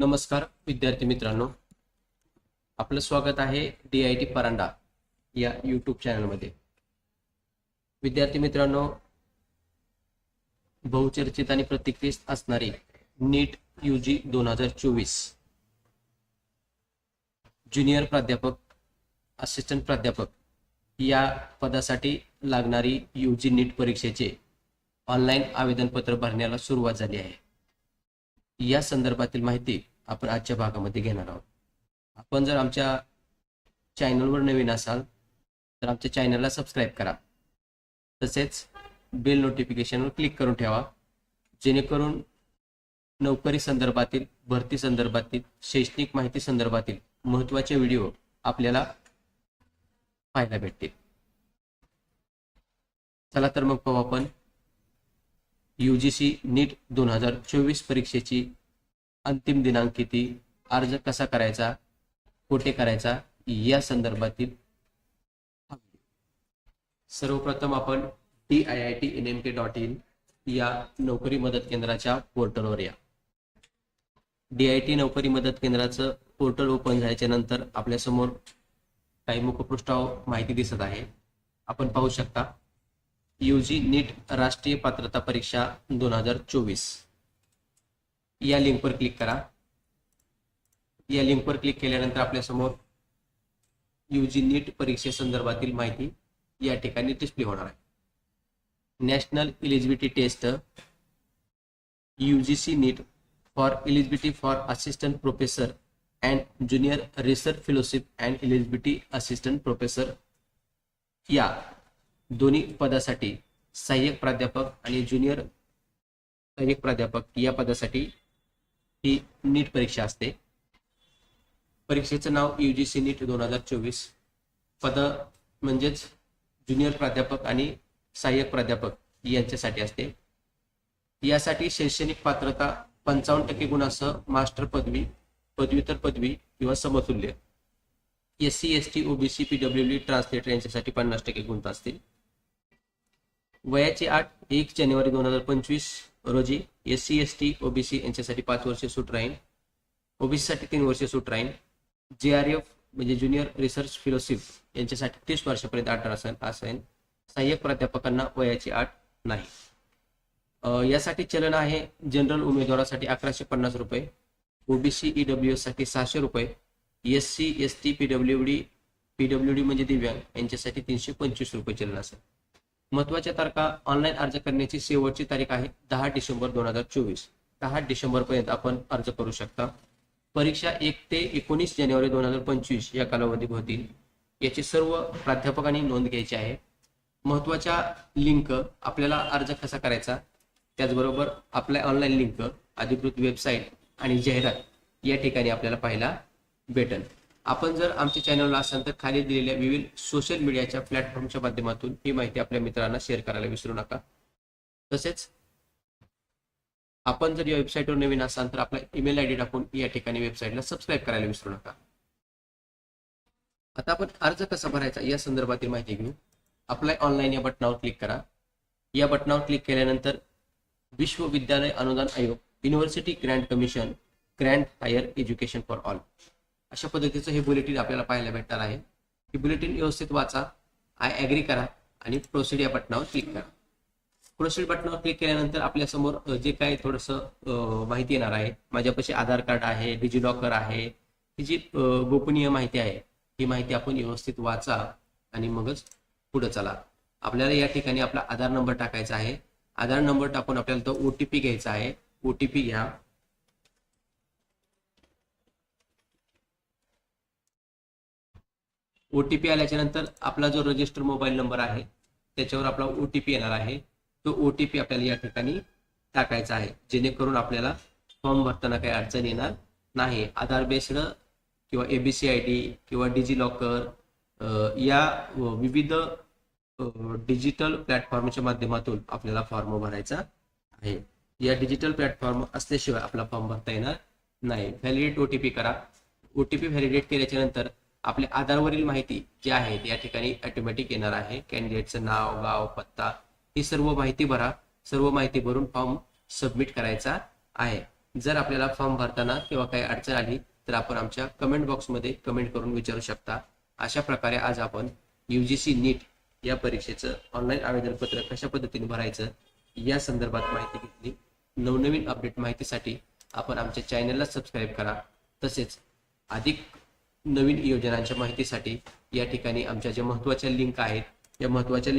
नमस्कार विद्यार्थी मित्रांनो. आपलं स्वागत आहे डी आय टी परांडा या यूट्यूब चॅनलमध्ये विद्यार्थी मित्रांनो बहुचर्चित आणि प्रतिक्रियित असणारी नीट यू जी दोन हजार चोवीस. ज्युनियर प्राध्यापक असिस्टंट प्राध्यापक या पदासाठी लागणारी यू जी नीट परीक्षेचे ऑनलाईन आवेदनपत्र भरण्याला सुरुवात झाली आहे. या संदर्भातील माहिती आपण आजच्या भागामध्ये घेणार आहोत. आपण जर आमच्या चॅनलवर नवीन असाल तर आमच्या चॅनलला सबस्क्राईब करा. तसेच बेल नोटिफिकेशनवर क्लिक करून ठेवा जेणेकरून नोकरी संदर्भातील भरती संदर्भातील शैक्षणिक माहिती संदर्भातील महत्त्वाचे व्हिडिओ आपल्याला पाहायला भेटतील. चला तर मग पाहू आपण यू जी सी नीट दोन हजार चोवीस परीक्षेची अंतिम दिनांक किती? अर्ज कसा करायचा? कुठे करायचा? या संदर्भातील सर्वप्रथम आपण D I I T N M K dot in या नोकरी मदत केंद्राच्या पोर्टलवर या. डी आय टी नोकरी मदत केंद्राचं पोर्टल ओपन झाल्याच्यानंतर आपल्यासमोर काही मुखपृष्ठावर माहिती दिसत आहे. आपण पाहू शकता. यूजी नीट राष्ट्रीय पात्रता परीक्षा दोन हजार चोवीस. या लिंकवर क्लिक करा. या लिंकवर क्लिक केल्यानंतर आपल्यासमोर यूजी नीट परीक्षेसंदर्भातील माहिती या ठिकाणी डिस्प्ले होणार आहे. National eligibility test UGC NET for eligibility for assistant professor and junior research fellowship and eligibility assistant professor या. दोन्ही पदासाठी सहाय्यक प्राध्यापक आणि ज्युनियर सहाय्यक प्राध्यापक या पदासाठी ही नीट परीक्षा असते. परीक्षेचं नाव यू जी सी नीट दोन हजार चोवीस. पद म्हणजेच ज्युनियर प्राध्यापक आणि सहाय्यक प्राध्यापक यांच्यासाठी असते. यासाठी शैक्षणिक पात्रता पंचावन्न टक्के गुणासह मास्टर पदवी पदव्युत्तर पदवी किंवा समतुल्य. S C S T OBC PW D translator यांच्यासाठी पन्नास टक्के गुंत असतील. वयाची आठ एक जानेवारी दोन हजार पंचवीस रोजी S C S T OBC यांच्यासाठी पाच वर्ष सूट राहील. ओबीसीसाठी तीन वर्ष सूट राहील. जे आर एफ म्हणजे ज्युनियर रिसर्च फेलोशिप यांच्यासाठी तीस वर्षापर्यंत अठरा असेल असेल. सहाय्यक प्राध्यापकांना वयाची आठ नाही. यासाठी चलन आहे जनरल उमेदवारासाठी अकराशे पन्नास रुपये ओबीसी ईडब्ल्यू एससाठी सहाशे रुपये S C S T PW D PW D म्हणजे दिव्यांग यांच्यासाठी तीनशे पंचवीस रुपये चलन असेल. महत्त्वाच्या तारखा ऑनलाईन अर्ज करण्याची शेवटची तारीख आहे दहा डिसेंबर दोन हजार चोवीस. दहा डिसेंबर पर्यंत आपण अर्ज करू शकता. परीक्षा एक ते एकोणीस जानेवारी दोन हजार पंचवीस या कालावधीत होतील. याची सर्व प्राध्यापकांनी नोंद घ्यायची आहे. महत्त्वाच्या लिंक आपल्याला अर्ज कसा करायचा? त्याचबरोबर आपल्या ऑनलाईन लिंक अधिकृत वेबसाईट आणि जाहिरात या ठिकाणी आपल्याला पाहायला भेटेल. आपण जर आमच्या चॅनलला असाल तर खाली दिलेल्या विविध सोशल मीडियाच्या प्लॅटफॉर्मच्या माध्यमातून ही माहिती आपल्या मित्रांना शेअर करायला विसरू नका. तसेच आपण जर या वेबसाईटवर नवीन असाल तर आपला ईमेल आय डी टाकून या ठिकाणी वेबसाईटला सबस्क्राईब करायला विसरू नका. आता आपण अर्ज कसा भरायचा या संदर्भातील माहिती घेऊ. अप्लाय ऑनलाईन या बटनावर क्लिक करा. या बटनावर क्लिक केल्यानंतर विश्वविद्यालय अनुदान आयोग university grant commission grant higher education for all अशा पद्धतीचं हे बुलेटिन आपल्याला पाहायला भेटणार आहे. हे बुलेटिन व्यवस्थित वाचा. आय ॲग्री करा आणि प्रोसिड या बटनावर क्लिक करा. प्रोसिड बटनावर क्लिक केल्यानंतर आपल्यासमोर जे काही थोडंसं माहिती येणार आहे. माझ्यापाशी आधार कार्ड आहे डिजिलॉकर आहे ही जी गोपनीय माहिती आहे ही माहिती आपण व्यवस्थित वाचा आणि मगच पुढे चला. आपल्याला या ठिकाणी आपला आधार नंबर टाकायचा आहे. आधार नंबर टाकून आपल्याला तो ओ टी पी घ्यायचा आहे. ओ टी पी घ्या. ओ टी पी आल्याच्यानंतर आपला जो रजिस्टर मोबाईल नंबर आहे त्याच्यावर आपला ओ टी पी येणार आहे. तो ओ टी पी आपल्याला या ठिकाणी टाकायचा आहे. जेणेकरून आपल्याला फॉर्म भरताना काही अडचण येणार नाही. आधार बेस्ड किंवा एबीसी आय डी किंवा डिजी लॉकर या विविध डिजिटल प्लॅटफॉर्मच्या माध्यमातून आपल्याला फॉर्म भरायचा आहे. या डिजिटल प्लॅटफॉर्म असल्याशिवाय आपला फॉर्म भरता येणार नाही. व्हॅलिडेट ओ टी पी करा. ओ टी पी व्हॅलिडेट केल्याच्यानंतर आपल्या आधारवरील माहिती जी आहे या ठिकाणी ऑटोमॅटिक येणार आहे. कॅन्डिडेटचं नाव गाव पत्ता ही सर्व माहिती भरा. सर्व माहिती भरून फॉर्म सबमिट करायचा आहे. जर आपल्याला फॉर्म भरताना किंवा काही अडचण आली तर आपण आमच्या कमेंट बॉक्समध्ये कमेंट करून विचारू शकता. अशा प्रकारे आज आपण यू जी सी नीट या परीक्षेचं ऑनलाईन आवेदनपत्र कशा पद्धतीने भरायचं या संदर्भात माहिती घेतली. नवनवीन अपडेट माहितीसाठी आपण आमच्या चॅनलला सबस्क्राईब करा. तसेच अधिक नवीन योजनांच्या माहितीसाठी या ठिकाणी आमच्या ज्या महत्त्वाच्या लिंक आहेत या महत्त्वाच्या